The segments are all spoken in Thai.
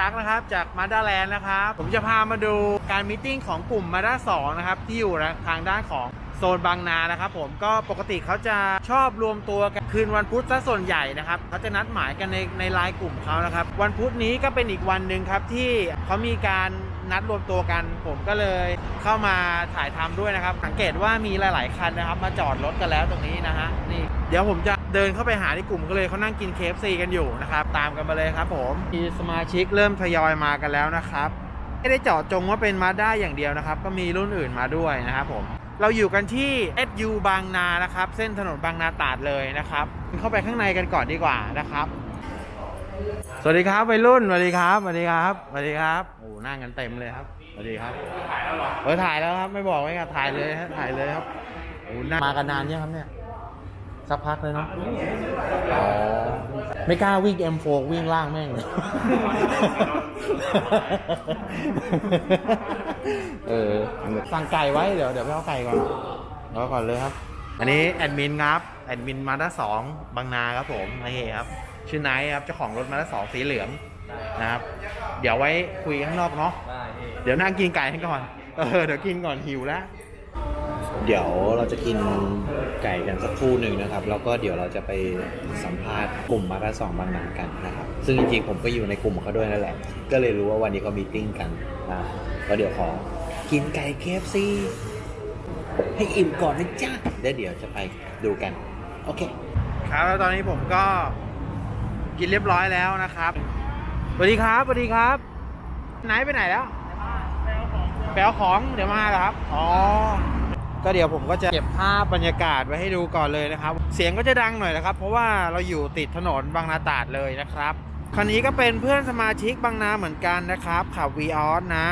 ตั๊กนะครับ จากมาด้าแลนด์นะครับ ผมจะพามาดูการมิ팅ของกลุ่มมาด้าสองนะครับ ที่อยู่ทางด้านของโซนบางนานะครับผมก็ปกติเขาจะชอบรวมตัวกันคืนวันพุธซะส่วนใหญ่นะครับเขาจะนัดหมายกันในในไลน์กลุ่มเขานะครับ วันพุธนี้ก็เป็นอีกวันหนึ่งครับที่เขามีการ นัดรวมตัวกัน ผมก็เลยเข้ามาถ่ายทำด้วยนะครับ สังเกตว่ามีหลาย ๆ คันนะครับ มาจอดรถกันแล้วตรงนี้นะฮะนี่เดี๋ยวผมจะเดินเข้าไปหาในกลุ่มก็เลยเขานั่งกินเคฟซีกันอยู่นะครับ ตามกันมาเลยครับผมมีสมาชิกเริ่มทยอยมากันแล้วนะครับไม่ได้เจาะจงว่าเป็นมาด้าอย่างเดียวนะครับ ก็มีรุ่นอื่นมาด้วยนะครับผมเราอยู่กันที่ SU บางนานะครับ เส้นถนนบางนาตราดเลยนะครับ เข้าไปข้างในกันก่อนดีกว่านะครับ สวัสดีครับวัยรุ่นสวัสดีครับสวัสดีครับสวัสดีครับโอ้นั่งกันเต็มเลยครับสวัสดีครับถ่ายแล้วหรอเออถ่ายแล้วครับไม่บอกไว้ครับถ่ายเลยฮะถ่ายเลยครับโอ้นั่งมากันนานยังครับเนี่ยสักพักเลยเนาะอ๋อไม่กล้าวิ่ง M4 วิ่งล่างแม่งเลยเออสั่งไก่ไว้เดี๋ยวเดี๋ยวไปเอาไก่ก่อนเอาก่อนเลยครับ อันนี้แอดมินครับ แอดมินมาด้าสองบางนาครับผมนี่ครับ ชื่อไนท์ครับเจ้าของรถมาด้าสองสีเหลืองนะครับ เดี๋ยวไว้คุยข้างนอกเนาะได้พี่เดี๋ยวนั่งกินไก่ให้ก่อนเออเดี๋ยวกินก่อนหิวแล้วเดี๋ยวเราจะกินไก่กันสักครู่หนึ่งนะครับ แล้วก็เดี๋ยวเราจะไปสัมภาษณ์กลุ่มมาราสองบางนากันนะครับ ซึ่งจริงๆผมก็อยู่ในกลุ่มของเขาด้วยนั่นแหละ ก็เลยรู้ว่าวันนี้เขามีตติ้งกันนะก็เดี๋ยวขอกินไก่เคฟซีให้อิ่มก่อนนะจ๊ะแล้วเดี๋ยวจะไปดูกัน โอเค ครับแล้วตอนนี้ผมก็ กินเรียบร้อยแล้วนะครับสวัสดีครับสวัสดีครับไนท์ไปไหนแล้วแปลของเดี๋ยวมาเหรอครับอ๋อก็เดี๋ยวผมก็จะเก็บภาพบรรยากาศไว้ให้ดูก่อนเลยนะครับ เสียงก็จะดังหน่อยนะครับ เพราะว่าเราอยู่ติดถนนบางนาตราดเลยนะครับคันนี้ก็เป็นเพื่อนสมาชิกบางนาเหมือนกันนะครับขับ v ีออสนะ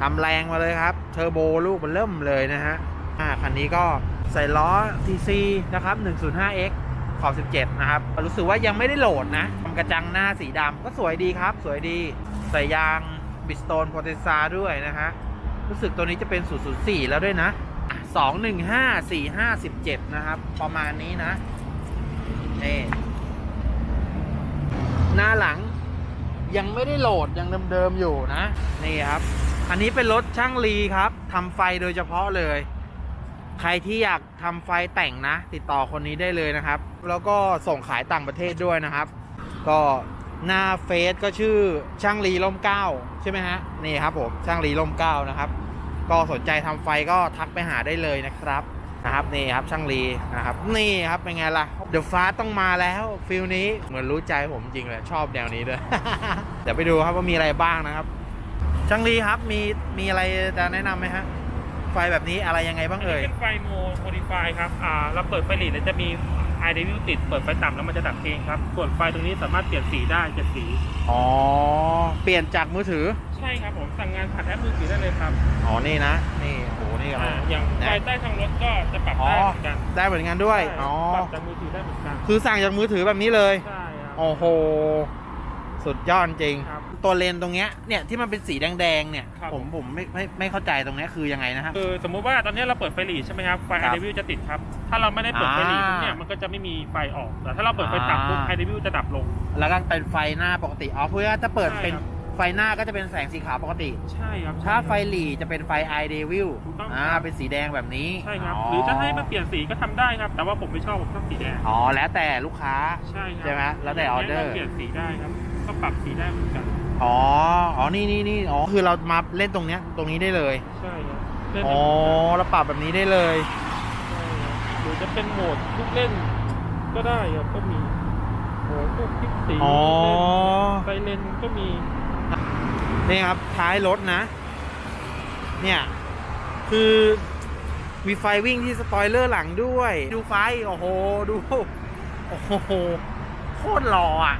ทำแรงมาเลยครับ เทอร์โบลูกมันเริ่มเลยนะฮะอ่าคันนี้ก็ใส่ล้อ TC นะครับ 105X ขอบ 17 นะครับ รู้สึกว่ายังไม่ได้โหลดนะทำกระจังหน้าสีดำก็สวยดีครับ สวยดี ใส่ยางบิสโตนโพเทซาด้วยนะฮะ รู้สึกตัวนี้จะเป็น 004 แล้วด้วยนะ 215 4517 นะครับ ประมาณนี้นะนี่หน้าหลังยังไม่ได้โหลดยังเดิมๆอยู่นะ นี่ครับ อันนี้เป็นรถช่างลีครับทำไฟโดยเฉพาะเลย ใครที่อยากทำไฟแต่งนะ ติดต่อคนนี้ได้เลยนะครับ แล้วก็ส่งขายต่างประเทศด้วยนะครับ ก็หน้าเฟซก็ชื่อช่างลีล่มเก้าใช่ไหมฮะนี่ครับผมช่างลีล่มเก้านะครับ ก็สนใจทำไฟก็ทักไปหาได้เลยนะครับนะครับนี่ครับช่างลีนะครับนี่ครับเป็นไงล่ะเดอะฟ้าต้องมาแล้วฟิลนี้เหมือนรู้ใจผมจริงเลยชอบแนวนี้ด้วยเดี๋ยวไปดูครับว่ามีอะไรบ้างนะครับ ช่างลีครับมีมีอะไรจะแนะนำไหมฮะ ไฟแบบนี้อะไรยังไงบ้างเอ่ยเป็นไฟโมโมดิฟายครับอ่าเราเปิดไฟหลีดแล้วจะมีไอเดวิลติดเปิดไฟต่ำแล้วมันจะดับเองครับ ส่วนไฟตรงนี้สามารถเปลี่ยนสีได้เจ็ดสี อ๋อ เปลี่ยนจากมือถือ ใช่ครับผมสั่งงานผ่านแอปมือถือได้เลยครับ อ๋อ นี่นะ นี่โหนี่อะไรอ่าอย่างไฟใต้ทางรถก็จะปรับอ๋อได้เหมือนกัน ได้เหมือนกันด้วยใช่อ๋อ ปรับจากมือถือได้เหมือนกัน คือสั่งจากมือถือแบบนี้เลย ใช่ครับโอ้โห สุดยอดจริงครับ ตัวเลนตรงเนี้ยเนี่ยที่มันเป็นสีแดงๆเนี่ยครับ ผมผมไม่ไม่ไม่เข้าใจตรงเนี้ยคือยังไงนะครับ คือสมมุติว่าตอนนี้เราเปิดไฟหลีดใช่ไหมครับไฟคไอรับเดวิลจะติดครับ ถ้าเราไม่ได้เปิดไฟหลีดอ่าเนี่ยมันก็จะไม่มีไฟออก แต่ถ้าเราเปิดไฟต่ำปุ๊บอ่าไอเดวิลจะดับลง แล้วก็เป็นไฟหน้าปกติอ๋อเพื่อถ้าเปิดใช่เป็นครับไฟหน้าก็จะเป็นแสงสีขาวปกติ ใช่ครับ ถ้าไฟหลีจะเป็นไฟ i d e v i l ถูกต้องอ่าเป็นสีแดงแบบนี้ใช่ครับ หรือจะให้มันเปลี่ยนสีก็ทำได้ครับ แต่ว่าผมไม่ชอบผมชอบสีแดงอ๋อแล้วแต่ลูกค้า ใช่ครับใช่ไหมแล้วแต่ออเดอร์เปลี่ยนสีได้ครับ ก็ปรับสีได้เหมือนกัน อ๋อ อ๋อ นี่นี่นี่อ๋อ คือเรามาเล่นตรงเนี้ย ตรงนี้ได้เลย ใช่ครับเล่นอ๋อได้เหมือนกันเราปรับแบบนี้ได้เลย ใช่ครับหรือจะเป็นโหมดทุกเล่นก็ได้ครับก็มีโหมดพวกคลิกสีอ๋อไฟเลนก็มีนี่ครับ ท้ายรถนะ เนี่ย คือมีไฟวิ่งที่สปอยเลอร์หลังด้วย ดูไฟ โอ้โห ดู โอ้โห โคตรหล่ออะ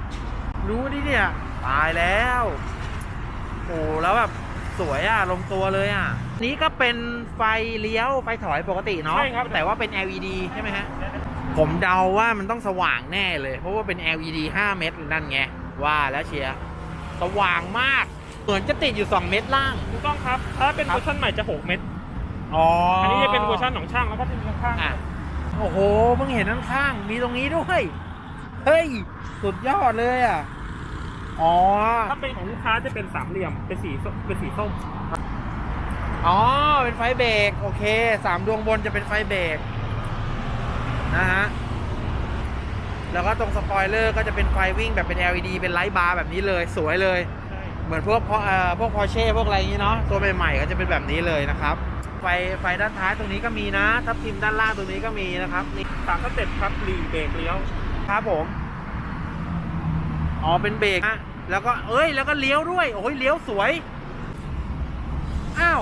รู้ดิเนี่ย ตายแล้วโอ้แล้วแบบสวยอะ ลงตัวเลยอะ นี้ก็เป็นไฟเลี้ยวไฟถอยปกติเนาะใช่ครับ แต่ว่าเป็น LED ใช่ไหมฮะ ผมเดาว่ามันต้องสว่างแน่เลย เพราะว่าเป็น LED 5 เม็ดนั่นไง ว่าแล้วเชียร์สว่างมาก เหมือนจะติดอยู่ 2 เม็ดล่าง ถูกต้องครับ ถ้าเป็นครับเวอร์ชันใหม่จะ 6 เม็ดอ๋ออัอันนี้จะเป็นเวอร์ชันของช่างแล้วก็จะมีข้างๆ อะโอ้โหเพิ่งเห็นด้านข้างมีตรงนี้ด้วย เฮ้ย สุดยอดเลยอะ อ๋อ ถ้าเป็นของลูกค้าจะเป็นสามเหลี่ยม เป็นสีส้มเป็นสีส้มอ๋อ เป็นไฟเบรก โอเค สามดวงบนจะเป็นไฟเบรกนะฮะ แล้วก็ตรงสปอยเลอร์ก็จะเป็นไฟวิ่งแบบเป็น LED เป็นไลท์บาร์แบบนี้เลย สวยเลย ใช่เหมือนพวกพอเอ่อพวกพอเช่พวกอะไรอย่างนี้เนาะ ตัวใหม่ๆก็จะเป็นแบบนี้เลยนะครับ ไฟไฟด้านท้ายตรงนี้ก็มีนะ ทับทิมด้านล่างตรงนี้ก็มีนะครับ นี่สามสเต็ปครับรีเบรกเลี้ยว ครับผม อ๋อ เป็นเบรกนะ แล้วก็เอ้ยแล้วก็เลี้ยวด้วยโอ้ยเลี้ยวสวยอ้าว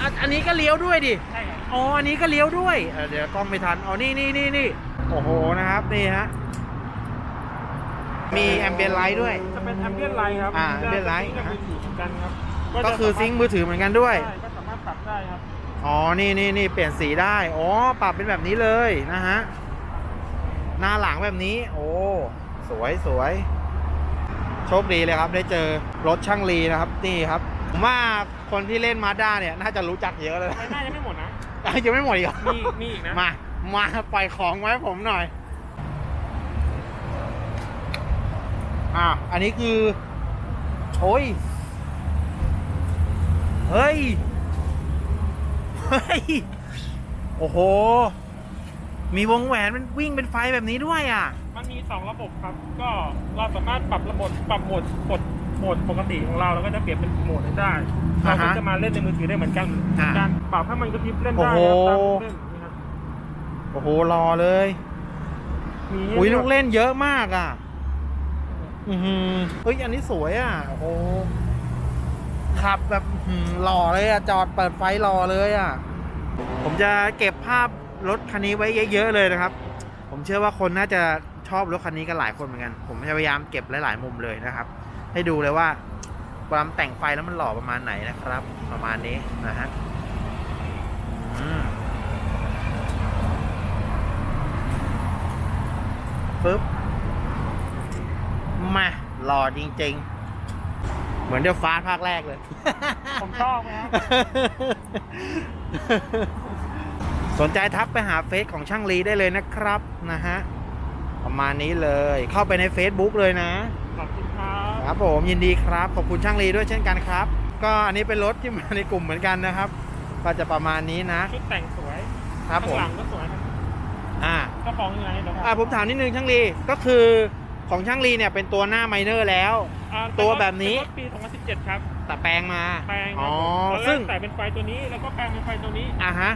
อันอันนี้ก็เลี้ยวด้วยดิใช่ครับอ๋ออันนี้ก็เลี้ยวด้วยเอ่อเดี๋ยวกล้องไม่ทันอ๋อนี่นี่นี่นี่โอ้โหนะครับนี่ฮะมีแอมเบียนไลท์ด้วยจะเป็นแอมเบียนไลท์ครับอ่า ambient light จะเป็นสีเหมือนกันครับก็คือซิงค์มือถือเหมือนกันด้วยใช่ก็สามารถปรับได้ครับอ๋อนี่นี่นี่เปลี่ยนสีได้อ๋อปรับเป็นแบบนี้เลยนะฮะหน้าหลังแบบนี้ โอ้สวยสวย โชคดีเลยครับ ได้เจอรถช่างลีนะครับนี่ครับผมว่าคนที่เล่นมาด้าเนี่ยน่าจะรู้จักเยอะเลยไฟหน้ายังไม่หมดนะยังไม่หมดอีกเหรอมีมีอีกนะมามาปล่อยของไว้ให้ผมหน่อยอะอันนี้คือโอ้ยเฮ้ยเฮ้ยโอ้โห มีวงแหวนมันวิ่งเป็นไฟแบบนี้ด้วยอะ มันมีสองระบบครับ ก็เราสามารถปรับระบบปรับโหมดโหมดโหมดปกติของเราแล้วก็จะเปลี่ยนเป็นโหมดได้เราอ่าก็ฮะจะมาเล่นในมือถือได้เหมือนกันอ่าการปรับให้มันกระพริบเล่นโอ้ได้โหครับตามลูกเล่นนี่ครับโอ้โหรอเลย มีอุ้ยลูกเล่นเยอะมากอะ อือหือเฮ้ย อันนี้สวยอะ โอ้โหขับแบบอื้อหือหล่อเลยอะ จอดเปิดไฟรอเลยอะ ผมจะเก็บภาพรถคันนี้ไว้เยอะๆเลยนะครับ ผมเชื่อว่าคนน่าจะ ชอบรถคันนี้กันหลายคนเหมือนกัน ผมจะพยายามเก็บหลาย ๆ มุมเลยนะครับ ให้ดูเลยว่าเวลาแต่งไฟแล้วมันหล่อประมาณไหนนะครับ ประมาณนี้นะฮะอืมปึ๊บ มาหล่อจริง ๆ เหมือนเดี๋ยวฟ้าภาคแรกเลย ผมชอบนะครับสนใจทักไปหาเฟซของช่างลีได้เลยนะครับนะฮะ ประมาณนี้เลยเข้าไปใน Facebook เลยนะ ขอบคุณครับครับผมยินดีครับ ขอบคุณช่างลีด้วยเช่นกันครับ ก็อันนี้เป็นรถที่มาในกลุ่มเหมือนกันนะครับ ก็จะประมาณนี้นะชุดแต่งสวยครับผมข้างหลังก็สวยครับอ่าเจ้าของอยู่ไหนเดี๋ยวอ่าผมถามนิดนึงช่างลีก็คือของช่างลีเนี่ยเป็นตัวหน้าไมเนอร์แล้ว อ่าตัวแบบนี้ เป็รถปี 2017 ครับ แต่แปลงมาแปลงอ๋อตอนแรซึ่กงใส่เป็นไฟตัวนี้แล้วก็แปลงเป็นไฟตัวนี้อ่าฮะ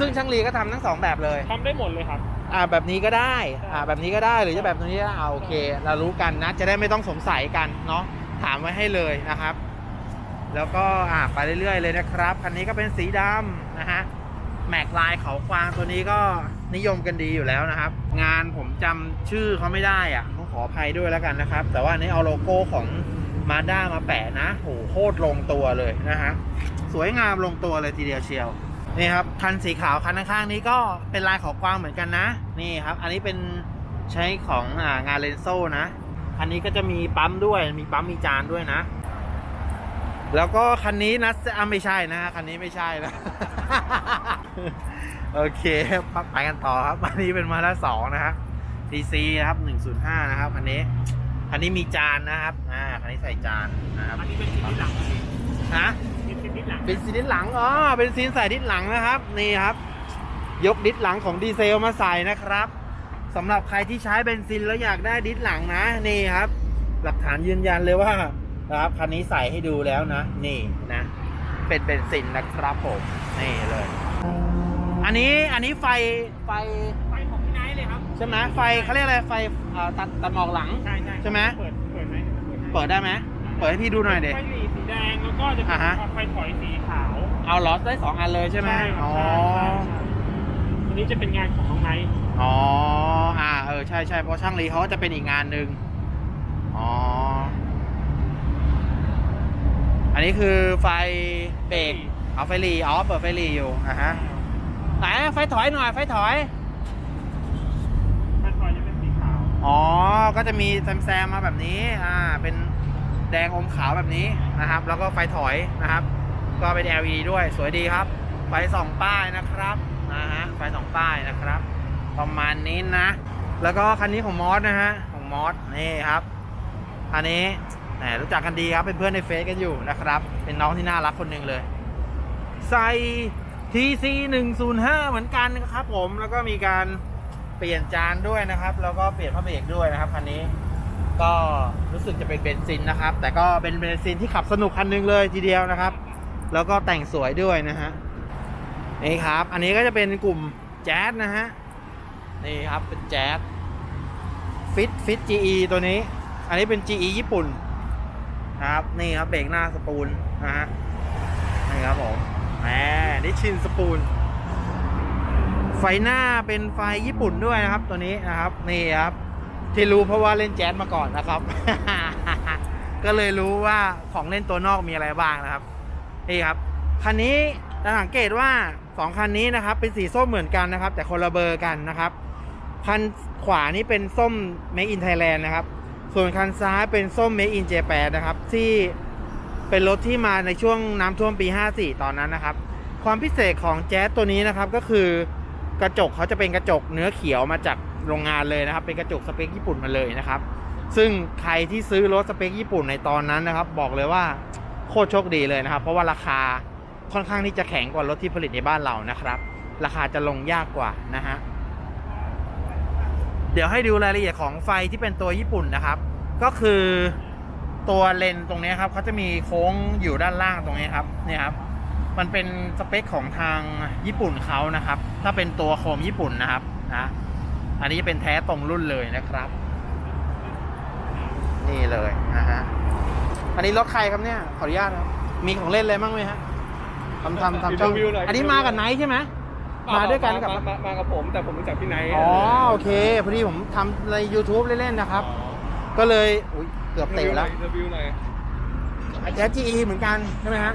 ซึ่งช่างลีก็ทำทั้งสองแบบเลย ทำได้หมดเลยครับ อ่าแบบนี้ก็ได้อ่าแบบนี้ก็ได้หรือจะแบบนี้ก็ได้อ่าโอเค เรารู้กันนะ จะได้ไม่ต้องสงสัยกันเนาะถามไว้ให้เลยนะครับ แล้วก็อ่าไปเรื่อยๆเลยนะครับคันนี้ก็เป็นสีดำนะฮะแม็กลายเขากวางตัวนี้ก็นิยมกันดีอยู่แล้วนะครับ งานผมจำชื่อเขาไม่ได้อะต้องขออภัยด้วยแล้วกันนะครับ แต่ว่านี้เอาโลโก้ของมาด้ามาแปะนะโหโคตรลงตัวเลยนะฮะสวยงามลงตัวเลยทีเดียวเชียว นี่ครับคันสีขาวคันข้างๆนี้ก็เป็นลายเขากวางเหมือนกันนะ นี่ครับ อันนี้เป็นใช้ของอ่างานเลนโซ่นะ อันนี้ก็จะมีปั๊มด้วยมีปั๊มมีจานด้วยนะ แล้วก็คันนี้นะอะไม่ใช่นะฮะคันนี้ไม่ใช่นะโอเคไปกันต่อครับอันนี้เป็นมาด้าสองนะครับ DC นะครับ105นะครับคันนี้คันนี้มีจานนะครับอ่าคันนี้ใส่จานนะครับอันนี้เป็นชิ้นที่หลังฮะ เป็นชิ้นที่หลังเป็นซีนดิสหลังอ๋อเป็นซีนใส่ดิสหลังนะครับนี่ครับ ยกดิสหลังของดีเซลมาใส่นะครับสำหรับใครที่ใช้เบนซินแล้วอยากได้ดิสหลังนะนี่ครับ หลักฐานยืนยันเลยว่านะครับคันนี้ใส่ให้ดูแล้วนะ นี่นะ เป็นเบนซินนะครับผมนี่เลย อันนี้อันนี้ไฟไฟไฟของพี่ไนท์เลยครับใช่ไหมไฟเขาเรียกอะไรไฟเอ่อตัดตัดหมอกหลังใช่ใช่ใช่ไหมเปิดเปิดไหมเปิดได้ไหมเปิดให้พี่ดูหน่อยเด็ไฟหลีสีแดงแล้ว ก็จะเป็อ่านฮะ ไฟถอยสีขาวเอาล้อได้สองอันเลยใช่ไหมครับอ๋อ ใช่ใช่ใช่อันนี้จะเป็นงานของน้องไนท์อ๋อ อ่า เออ ใช่ใช่เพราะช่างลีเขาก็จะเป็นอีกงานหนึ่งอ๋อ อันนี้คือไฟเบรก เอาไฟหลีอ๋อ เปิดไฟหลีอยู่อะฮะ ไหนไฟถอยหน่อย ไฟถอย ไฟถอยจะเป็นสีขาวอ๋อ ก็จะมีแซมแซมๆมาแบบนี้ อ่า เป็น แดงอมขาวแบบนี้นะครับ แล้วก็ไฟถอยนะครับ ก็เป็น LED ด้วยสวยดีครับ ไฟสองป้ายนะครับนะฮะไฟสองป้ายนะครับ ประมาณนี้นะ แล้วก็คันนี้ของมอสนะฮะของมอสนี่ครับอันนี้แหมรู้จักกันดีครับเป็นเพื่อนในเฟซกันอยู่นะครับ เป็นน้องที่น่ารักคนหนึ่งเลยใส่ TC 105เหมือนกันครับผมแล้วก็มีการเปลี่ยนจานด้วยนะครับ แล้วก็เปลี่ยนผ้าเบรกด้วยนะครับคันนี้ ก็รู้สึกจะเป็นเบนซินนะครับ แต่ก็เป็นเบนซินที่ขับสนุกคันหนึงเลยทีเดียวนะครับ แล้วก็แต่งสวยด้วยนะฮะนี่ครับ อันนี้ก็จะเป็นกลุ่มแจ๊สนะฮะนี่ครับเป็นแจ๊สฟิตฟิต GE ตัวนี้ อันนี้เป็น GE ญี่ปุ่นนะครับนี่ครับเบรกหน้าสปูลนะฮะนี่ครับผมแหมนิชินสปูลไฟหน้าเป็นไฟญี่ปุ่นด้วยนะครับตัวนี้นะครับนี่ครับ ที่รู้เพราะว่าเล่นแจ๊สมาก่อนนะครับ ก็เลยรู้ว่าของเล่นตัวนอกมีอะไรบ้างนะครับนี่ครับคันนี้จะสังเกตว่าสองคันนี้นะครับ เป็นสีส้มเหมือนกันนะครับ แต่คนละเบอร์กันนะครับ คันขวานี้เป็นส้ม Make in Thailand นะครับ ส่วนคันซ้ายเป็นส้ม Make in Japan นะครับ ที่เป็นรถที่มาในช่วงน้ำท่วมปี 54 ตอนนั้นนะครับ ความพิเศษของแจ๊สตัวนี้นะครับก็คือกระจกเขาจะเป็นกระจกเนื้อเขียวมาจาก โรงงานเลยนะครับ เป็นกระจกสเปคญี่ปุ่นมาเลยนะครับ ซึ่งใครที่ซื้อรถสเปคญี่ปุ่นในตอนนั้นนะครับ บอกเลยว่าโคตรโชคดีเลยนะครับ เพราะว่าราคาค่อนข้างที่จะแข็งกว่ารถที่ผลิตในบ้านเรานะครับ ราคาจะลงยากกว่านะฮะเดี๋ยวให้ดูรายละเอียดของไฟที่เป็นตัวญี่ปุ่นนะครับ ก็คือตัวเลนตรงนี้ครับเขาจะมีโค้งอยู่ด้านล่างตรงนี้ครับเนี่ยครับ มันเป็นสเปคของทางญี่ปุ่นเขานะครับ ถ้าเป็นตัวโคมญี่ปุ่นนะครับนะ อันนี้จะเป็นแท้ตรงรุ่นเลยนะครับ นี่เลยนะฮะอันนี้รถใครครับเนี่ยขออนุญาตครับมีของเล่นอะไรบ้างไหมฮะทำทำทำช่องรีวิวหน่อย อันนี้มากับไนท์ใช่ไหมมาด้วยกันกับ มามามากับผมแต่ผมรู้จักพี่ไนท์อ๋อโอเคพอดีผมทำใน YouTube เล่นๆนะครับ ก็เลยอุ้ยเกือบเตะแล้วรีวิวหน่อยแจ๊ส GE เหมือนกันใช่ไหมฮะ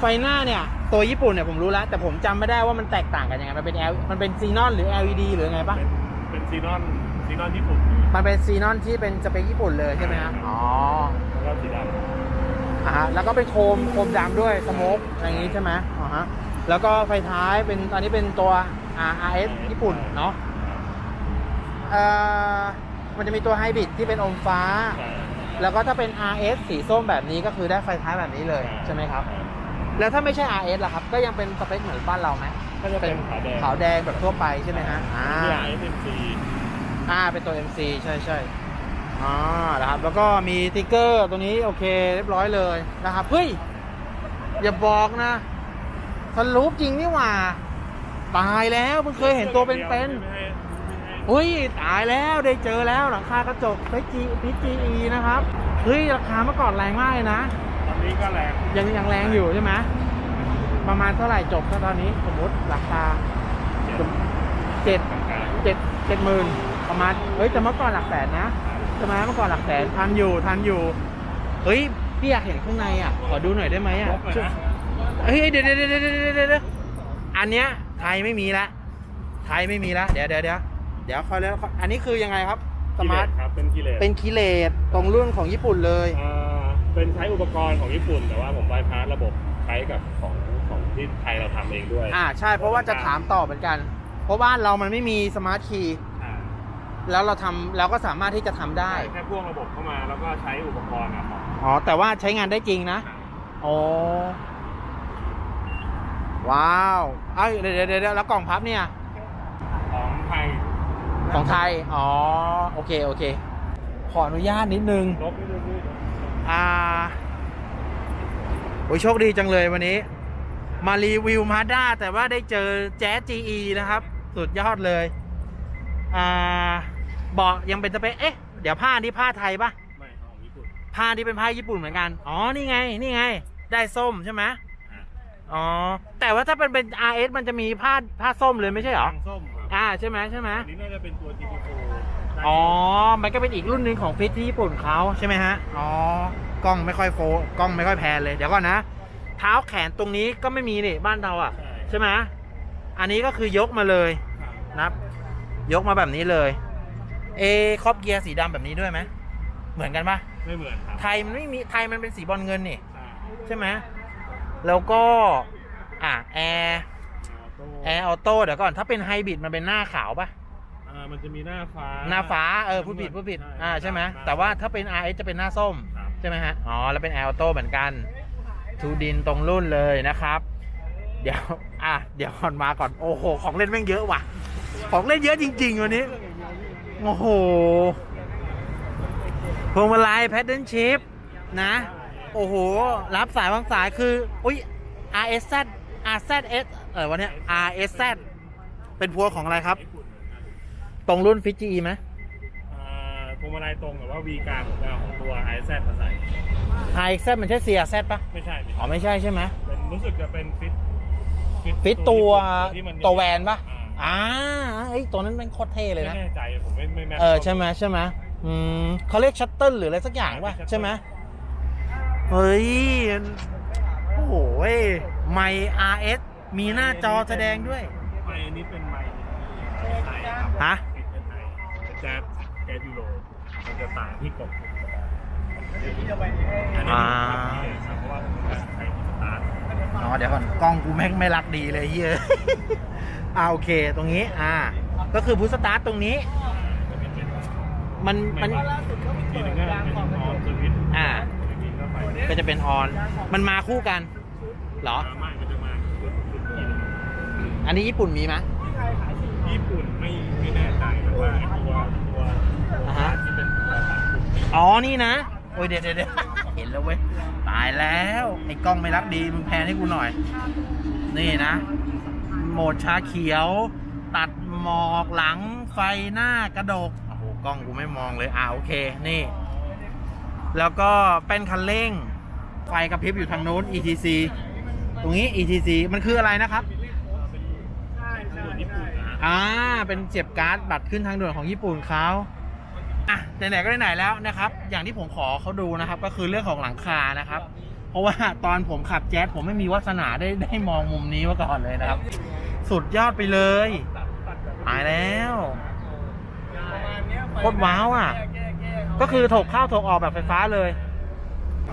ไฟหน้าเนี่ย ตัวญี่ปุ่นเนี่ยผมรู้แล้ว แต่ผมจำไม่ได้ว่ามันแตกต่างกันยังไง มันเป็น L มันเป็นซีนอนหรือ LED หรือไงปะเป็นเป็นซีนอนซีนอนญี่ปุ่นมันเป็นซีนอนที่เป็นสเปคญี่ปุ่นเลยใช่ไหมฮะอ๋อแล้วก็สีดอ่าฮะแล้วก็เป็นโคมโคมดำด้วยสโมกอะไรอย่างงี้ใช่ไหมอ๋อฮะแล้วก็ไฟท้ายเป็นตอนนี้เป็นตัว RS ญี่ปุ่นเนาะเอ่อมันจะมีตัวไฮบริดที่เป็นอมฟ้าำแล้วก็ถ้าเป็น RS สีส้มแบบนี้ก็คือได้ไฟท้ายแบบนี้เลยใช่ไหมครับ แล้วถ้าไม่ใช่ RS ล่ะครับ ก็ยังเป็นสเปคเหมือนบ้านเราไหมก็จะเป็นขาวแดงขาวแดงแบบทั่วไปใช่ไหมฮะอ่า ที่ ISMC อ่าเป็นตัว MC ใช่ใช่อ่านะครับ แล้วก็มีสติ๊กเกอร์ตัวนี้โอเคเรียบร้อยเลยนะครับ เฮ้ย อย่าบอกนะสรูปจริงนี่หว่า ตายแล้วเพิ่งเคยเห็นตัวเป็นๆไม่ให้ไม่ให้เฮ้ยตายแล้วได้เจอแล้วหลังคากระจกพิจีพิจีนะครับ เฮ้ย ราคาเมื่อก่อนแรงมากเลยนะตอ นนี้ก็แรงยังยังแรงอยู่ใช่ไหมประมาณเท่าไหร่จบถ้าตอนนี้สมมติราคาเจ็ดกลางเจ็ดเจ็ดหมื่นประมาณเฮ้ยแต่เมื่อก่อนหลักแสนนะใช่ไหมเมื่อก่อนหลักแสนทันอยู่ทันอยู่เฮ้ยพี่อยากเห็นข้างในอะขอดูหน่อยได้ไหมๆอะลบเลยนะเฮ้ยเดี๋ยวเดี๋ยวเดี๋ยวเดี๋ยวเดี๋ยวเดี๋ยวอันเนี้ยไทยไม่มีละไทยไม่มีละเดี๋ยวเดี๋ยวเดี๋ยวเดี๋ยวคอยแล้วอันนี้คือยังไงครับสมาร์ทครับเป็นกิเลสเป็นคีเลตตรงรุ่นของญี่ปุ่นเลยอ่า เป็นใช้อุปกรณ์ของญี่ปุ่น แต่ว่าผมไบพาสระบบใช้กับของของที่ไทยเราทำเองด้วย อ่าใช่เพราะว่าจะถามต่อเหมือนกัน เพราะบ้านเรามันไม่มีสมาร์ทคีย์อ่าแล้วเราทำเราก็สามารถที่จะทำได้ แค่พ่วงระบบเข้ามาแล้วก็ใช้อุปกรณ์อะของอ๋อ แต่ว่าใช้งานได้จริงนะ อ๋อ ว้าวเอ้ยเดี๋ยวเดี๋ยวเดี๋ยวแล้วกล่องพับเนี่ย ของไทยของไทย อ๋อ โอเค โอเค ขออนุญาตนิดนึง ลบนิดนึง อ่าโอ้ยโชคดีจังเลยวันนี้ มารีวิวมาด้าแต่ว่าได้เจอแจ๊ส GE นะครับ สุดยอดเลย อ่าเบาะยังเป็นสเปคเอ๊ะ เดี๋ยวผ้านี่ผ้าไทยปะไม่ของญี่ปุ่นผ้านี่เป็นผ้าญี่ปุ่นเหมือนกัน อ๋อ นี่ไง นี่ไง ได้ส้มใช่ไหมอ่าอ๋อ แต่ว่าถ้าเป็นเป็น RS มันจะมีผ้าผ้าส้มเลยไม่ใช่เหรอทางส้มครับอ่าใช่ไหมใช่ไหมอันนี้น่าจะเป็นตัว GT4 อ๋อ มันก็เป็นอีกรุ่นหนึ่งของฟิตที่ญี่ปุ่นเขาใช่ไหมฮะ อ๋อ กล้องไม่ค่อยโฟกล้องไม่ค่อยแพนเลย เดี๋ยวก่อนนะ เท้าแขนตรงนี้ก็ไม่มีนี่บ้านเราอะใช่ใช่ไหมอันนี้ก็คือยกมาเลยนะครับ ยกมาแบบนี้เลย เอครอบเกียร์สีดำแบบนี้ด้วยไหมเหมือนกันปะไม่เหมือนครับไทยมันไม่มีไทยมันเป็นสีบอลเงินนี่ใช่ใช่ไหมแล้วก็ อะแอร์แอร์ออโต้เดี๋ยวก่อน ถ้าเป็นไฮบริดมันเป็นหน้าขาวปะอ่ามันจะมีหน้าฟ้า หน้าฟ้า เออพูดผิดพูดผิด อ่า ใช่ไหม แต่ว่าถ้าเป็น RS จะเป็นหน้าส้มครับ ใช่ไหมฮะ อ๋อ แล้วเป็นแอลโต้เหมือนกันทูดินตรงรุ่นเลยนะครับ เดี๋ยว อะ เดี๋ยวก่อนมาก่อน โอ้โห ของเล่นแม่งเยอะว่ะ ของเล่นเยอะจริง ๆ วันนี้ โอ้โห พวงมาลัยแพดเดิลชิพนะ โอ้โห รับสายวางสายคือ อุ้ย RSZ RZS เออวันเนี้ย RSZ เป็นพวของอะไรครับ ตรงรุ่นฟิจีไหม วงมาลัยตรงแต่ว่า V กลางผมเอาของตัว i z มาใส่ RSZ มันใช่ CRZ ปะไม่ใช่ไม่อ๋อใช่ไม่ใช่ใช่ไหม เป็นรู้สึกจะเป็นฟิตฟิตตัวที่มันตัวแวนปะอ่าอ่าเอ้ยตัวนั้นเป็นโคตรเท่เลยไม่นะ แน่ใจผมไม่ไม่แม่น เออใช่ไหมใช่ไหมอืมเขาเรียกชัตเติลหรืออะไรสักอย่างป่ะ ใช่ไหมเฮ้ย โอ้โหไม RS มีหน้าจอแสดงด้วย ไมค์อันนี้เป็นไมค์ไทยครับฮะปิดเป็นไทยแจ๊สแจ๊สยูโร มันจะต่างที่กดปุ่มสตาร์ทอันนี้อ่าผมทำเองครับเพราะว่าผมเป็นไทยที่สตาร์ทอ๋อเดี๋ยวก่อนกล้องกูแม่งไม่รักดีเลยเฮียอ่าโอเคตรงนี้อ่า ก็คือพุทสตาร์ทตรงนี้มันมัน ทีหนึงก็เป็นออนสวิตช์อ่า ทีนึงก็ไปก็จะเป็นออน มันมาคู่กันเหรอ ไม่มันจะมาชุดชุดทีหนึงอันนี้ญี่ปุ่นมีไหมญี่ปุ่นไม่ไม่แน่ใจแต่ว่าไอ้ตัวตัว อ่าฮะ ที่เป็นตัวตัดปุ่ม อ๋อ นี่นะ โอ้ยเดี๋ยวเดี๋ยวเดี๋ยวเห็นแล้วเว้ย ตายแล้ว ไอ้กล้องไม่รักดี มึงแพนให้กูหน่อย นี่นะ โหมดชาเขียว ตัดหมอกหลังไฟหน้ากระดก โอ้โห กล้องกูไม่มองเลย อ่าโอเค นี่ แล้วก็เป็นคันเร่ง ไฟกระพริบอยู่ทางโน้น ETC ตรงนี้ ETC มันคืออะไรนะครับทางด่วนญี่ปุ่นนะอ่า เป็นเสียบการ์ดบัตรขึ้นทางด่วนของญี่ปุ่นเขา อะไหนๆก็ไหนๆแล้วนะครับ อย่างที่ผมขอเขาดูนะครับ ก็คือเรื่องของหลังคานะครับ เพราะว่าตอนผมขับแจ๊สผมไม่มีวาสนาได้ได้มองมุมนี้มาก่อนเลยนะครับ สุดยอดไปเลยตายแล้วโคตรว้าวอะ ก็คือถกเข้าถกออกแบบไฟฟ้าเลย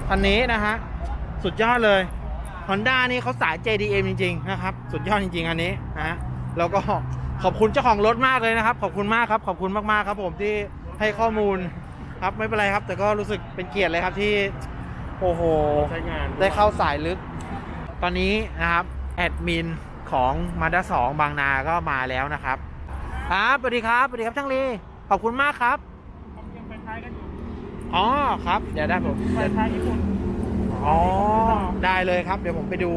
คันนี้นะฮะสุดยอดเลย Honda นี่เขาสาย JDM จริง ๆ นะครับ สุดยอดจริง ๆ อันนี้นะฮะแล้วก็ขอบคุณเจ้าของรถมากเลยนะครับ ขอบคุณมากครับ ขอบคุณมากๆครับผมที่ ให้ข้อมูลครับไม่เป็นไรครับ แต่ก็รู้สึกเป็นเกียรติเลยครับที่โอ้โหใช้งานได้เข้าสายลึก ตอนนี้นะครับแอดมินของมาด้าสองบางนาก็มาแล้วนะครับครับสวัสดีครับสวัสดีครับช่างลีขอบคุณมากครับยังไปท้ายกันอยู่อ๋อครับ เดี๋ยวได้ผมไปท้ายญี่ปุ่นอ๋อได้เลยครับ เดี๋ยวผมไปดู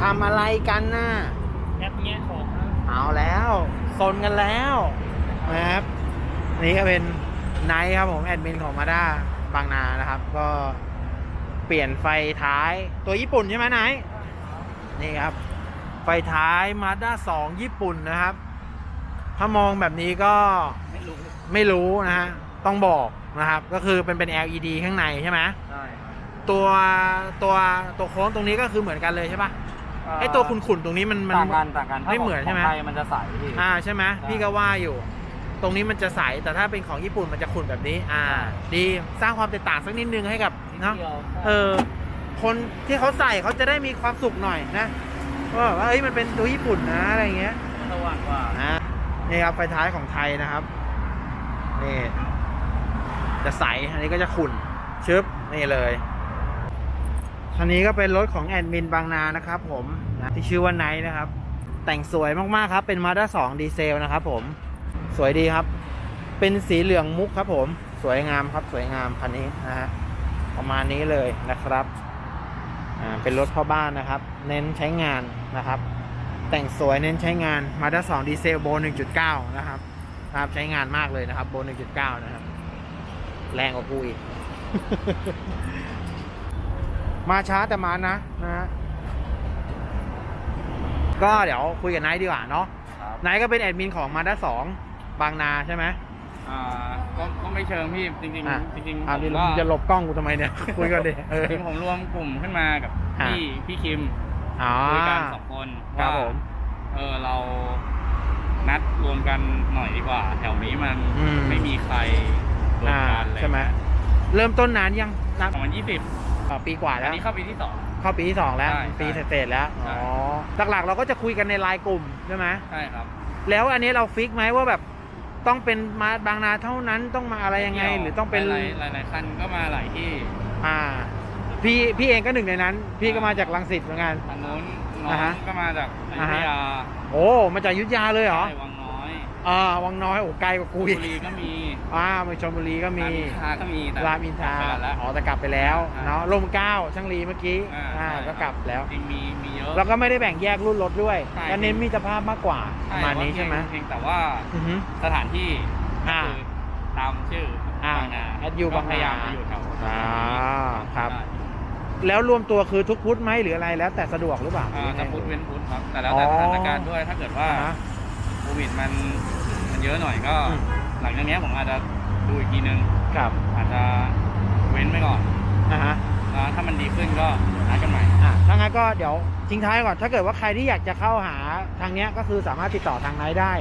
ทำอะไรกันน่ะแอปเงี้ยของ เอาแล้วซนกันแล้วนะครับนี่ก็เป็นไนท์ครับผมแอดมินของมาด้าบางนานะครับ ก็เปลี่ยนไฟท้ายตัวญี่ปุ่นใช่ไหมไนท์นี่ครับ ไฟท้ายมาด้าสองญี่ปุ่นนะครับ ถ้ามองแบบนี้ก็ไม่รู้ไม่รู้นะฮะต้องบอกนะครับ ก็คือเป็นเป็น LED ข้างในใช่ไหมใช่ตัวตัวตัวโค้งตรงนี้ก็คือเหมือนกันเลยใช่ปะ ไอตัวขุ่นๆตรงนี้มันมัน ต่างกันต่างกันไม่เหมือนใช่ไหมขงไทยมันจะใสพี่ อ่าใช่ไหมใช่ พี่ก็ว่าอยู่ ตรงนี้มันจะใสแต่ถ้าเป็นของญี่ปุ่นมันจะขุ่นแบบนี้ อ่า ดีสร้างความแตกต่างสักนิดนึงให้กับเนาะเดียวเออคนที่เขาใส่เขาจะได้มีความสุขหน่อยนะว่าแบบว่าเอ้ยมันเป็นตัวญี่ปุ่นนะอะไรเงี้ยสว่างกว่าอ่านี่ครับไฟท้ายของไทยนะครับนี่จะใสอันนี้ก็จะขุ่นชึบนี่เลย คันนี้ก็เป็นรถของแอดมินบางนานะครับผมนะที่ชื่อว่าไนท์นะครับ แต่งสวยมากๆครับ เป็นมาด้าสองดีเซลนะครับผม สวยดีครับ เป็นสีเหลืองมุกครับผม สวยงามครับ สวยงามคันนี้นะฮะ ประมาณนี้เลยนะครับอ่าเป็นรถพ่อบ้านนะครับ เน้นใช้งานนะครับ แต่งสวยเน้นใช้งานมาด้า2ดีเซลโบ1.9 นะครับครับใช้งานมากเลยนะครับโบ1.9 นะครับ แรงกว่ากูอีก มาช้าแต่มานะนะฮะก็เดี๋ยวคุยกับไนท์ดีกว่าเนาะครับไนท์ก็เป็นแอดมินของมาด้า2บางนาใช่ไหม อ่าก็ก็ไม่เชิงพี่จริงอะ ๆจริงๆอ่าผมนี่ก็จะหลบกล้องกูทำไมเนี่ย คุยกันดิเออ จริงๆผมรวมกลุ่มขึ้นมากับอะ พี่พี่คิมอ๋อ คุยกันสองคนครับว่าผม เออเรานัดรวมกันหน่อยดีกว่า แถวนี้มันอืม ไม่มีใครรวมอ่ากันเลยใช่ไหมเริ่มต้นนานยังนับสองพันยี่สิบ อ่าปีกว่าอัแล้นวนี้เข้าปีที่สองขเข้าปีที่สองแล้ว ใช่ปีใช่เศษๆแล้วใช่ อ๋อหลักๆเราก็จะคุยกันในไลน์กลุ่มใช่ไหมใช่ครับ แล้วอันนี้เราฟิกไหมว่าแบบต้องเป็นมาบางนาเท่านั้นต้องมาอะไรยังไง หรือต้องเป็น หลายๆหลายๆคันก็มาหลายที่อ่า พี่พี่เองก็หนึ่งในนั้น พี่ก็มาจากลังสิตเหมือนกัน ทางโน้นน้ออ่างฮะก็มาจากอยุธยาโอ้มาจากอยุทธยาเลยเหรอ ใช่วังน้ อยอ่าวังน้อยโอ้ไกลกว่ากูบุอีกรีก็มีอ่ามาชลบุรีก็มีรามอินทราก็มีแต่รามอินทราไปแล้วอ๋อแต่กลับไปแล้วใช่เนาะลมเกล้าช่างรีเมื่อกี้อ่าอ่าใช่ก็กลับแล้วจริงมีมีเยอะแล้วก็ไม่ได้แบ่งแยกรุ่นรถด้วยใช่ก็เน้นมิตรภาพมากกว่าประมาณนี้เพใช่ไหมเพียงแต่ว่าอือฮึสถานที่อ่าคือตามชื่ออ่าบางนาแอดยูก็บางนาพยายามจะอยู่แถวอ่าครับได้แล้วรวมตัวคือทุกพุธไหมหรืออะไรแล้วแต่สะดวกหรือเปล่าอ่าจะพุทธเว้นพุทธครับแต่แล้วอ๋อแต่สถานการณ์ด้วยถ้าเกิดว่าอ่าฮะ โควิดมันมันเยอะหน่อยก็ อืม หลังจากเนี้ยผมอาจจะดูอีกทีนึง ครับอาจจะเว้นไปก่อนอ่าฮะ แล้วถ้ามันดีขึ้นก็นัดกันใหม่ อะถ้างั้นก็เดี๋ยวทิ้งท้ายก่อน ถ้าเกิดว่าใครที่อยากจะเข้าหาทางเนี้ยก็คือสามารถติดต่อทางไนท์ได้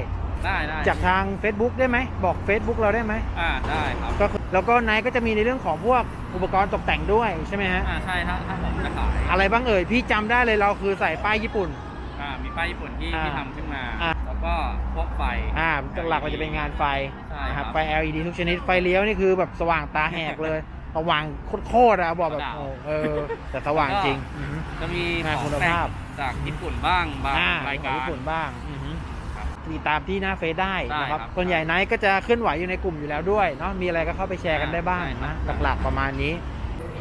ได้ได้จากทาง Facebook ได้ไหม บอก Facebook เราได้ไหม อ่าได้ครับ ก็คือแล้วก็ไนท์ก็จะมีในเรื่องของพวกอุปกรณ์ตกแต่งด้วยใช่ไหมฮะ อ่าใช่ถ้าถ้าผมจะขายอะไรบ้างเอ่ย พี่จำได้เลยเราคือใส่ป้ายญี่ปุ่น อ่ามีป้ายญี่ปุ่นที่อ่า ที่ทำขึ้นมา อ่าแล้ว ก็พวกไฟ อ่าหลักๆมันจะเป็นงานไฟใช่นะคครัรับบไฟ LED ทุกชนิดไฟเลี้ยวนี่คือแบบสว่างตาแหกเลยสว่างโคตรๆอะบอกแบบสว่างโอ้เออ แต่สว่างจริงอือฮึ จะมีงานของคุณแต่งภาพ จากญี่ปุ่นบ้างบางอ่รายของการญี่ปุ่นบ้างอือฮึครับติดตามที่หน้าเฟซได้ได้นะครับครับส่วนใหญ่ไนท์ก็จะเคลื่อนไหวอยู่ในกลุ่มอยู่แล้วด้วยเนาะมีอะไรก็เข้าไปแชร์กันได้บ้างใช่ครันะบหลักๆประมาณนี้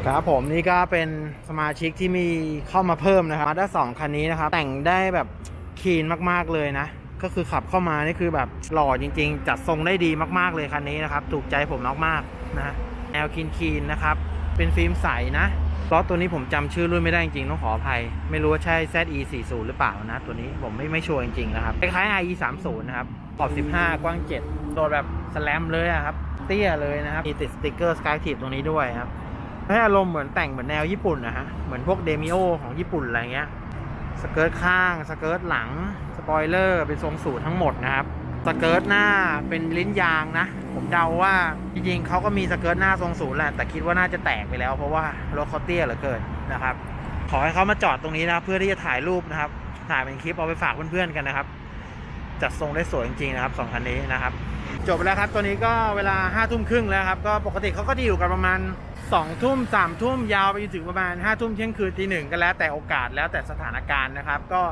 ครับผมนี่ก็เป็นสมาชิกที่มีเข้ามาเพิ่มนะครับมาด้าสองคันนี้นะครับ แต่งได้แบบคีนมากๆเลยนะ ก็คือขับเข้ามานี่คือแบบหล่อจริง ๆ จัดทรงได้ดีมากๆเลยคันนี้นะครับถูกใจผมมากๆนะแนวคีนคีนนะครับเป็นฟิล์มใสนะล้อตัวนี้ผมจำชื่อรุ่นไม่ได้จริงๆต้องขออภัย ไม่รู้ว่าใช่ ZE 4 0 หรือเปล่านะ ตัวนี้ผมไม่ไม่ชัวร์จริงๆนะครับคล้ายๆ IE 3 0 นะครับขอบ 15 กว้าง7โดดแบบสแลมเลยอะครับ เตี้ยเลยนะครับมีติดสติกเกอร์สกายทีตรงนี้ด้วยครับให้อารมณ์เหมือนแต่งเหมือนแนวญี่ปุ่นนะฮะเหมือนพวกเดมิโอของญี่ปุ่นอะไรเงี้ยสเกิร์ตข้างสเกิร์ตหลัง ปอยเลอร์เป็นทรงสูตรทั้งหมดนะครับ สเกิร์ตหน้าเป็นลิ้นยางนะ ผมเดาว่าจริงๆเขาก็มีสเกิร์ตหน้าทรงสูตรแหละ แต่คิดว่าน่าจะแตกไปแล้ว เพราะว่ารถเขาเตี้ยเหลือเกินนะครับ ขอให้เขามาจอดตรงนี้นะเพื่อที่จะถ่ายรูปนะครับ ถ่ายเป็นคลิปเอาไปฝากเพื่อนๆกันนะครับ จัดทรงได้สวยจริงๆนะครับสองคันนี้นะครับจบไปแล้วครับตัวนี้ก็เวลาห้าทุ่มครึ่งแล้วครับ ก็ปกติเขาก็จะอยู่กันประมาณ2องทุ่มสามทุ่มยาวไปจนถึงประมาณ5้าทุ่มเที่ยงคืนตีหนึ่งก็แล้วแต่โอกาสแล้วแต่สถานการณ์นะครับ ก็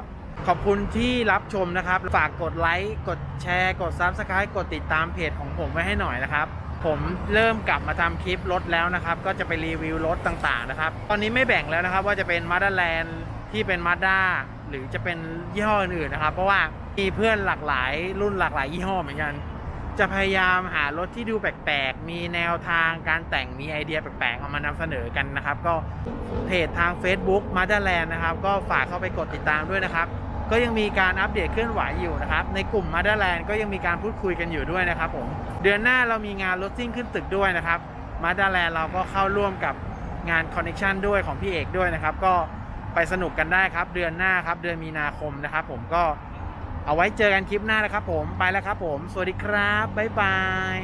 ขอบคุณที่รับชมนะครับ ฝากกดไลค์ กดแชร์ กดซับสไครต์กดติดตามเพจของผมไว้ให้หน่อยนะครับ ผมเริ่มกลับมาทำคลิปรถแล้วนะครับ ก็จะไปรีวิวรถต่างๆนะครับ ตอนนี้ไม่แบ่งแล้วนะครับ ว่าจะเป็นมาด้าแลนด์ที่เป็นมาด้าหรือจะเป็นยี่ห้ออื่นๆนะครับ เพราะว่ามีเพื่อนหลากหลายรุ่นหลากหลายยี่ห้อเหมือนกัน จะพยายามหารถที่ดูแปลกๆ มีแนวทางการแต่งมีไอเดียแปลกๆ เอามานำเสนอกันนะครับ ก็เพจทาง Facebook m o t h e r l a n d นะครับ ก็ฝากเข้าไปกดติดตามด้วยนะครับ ก็ยังมีการอัปเดตเคลื่อนไหวอยู่นะครับ ในกลุ่มมาดแลนด์ก็ยังมีการพูดคุยกันอยู่ด้วยนะครับผมเดือนหน้าเรามีงานรถซิ่งขึ้นตึกด้วยนะครับมาดแลนด์เราก็เข้าร่วมกับงานคอนเนคชันด้วยของพี่เอกด้วยนะครับ ก็ไปสนุกกันได้ครับ เดือนหน้าครับ เดือนมีนาคมนะครับ ผมก็เอาไว้เจอกันคลิปหน้านะครับ ผมไปแล้วครับ ผม สวัสดีครับบ๊ายบาย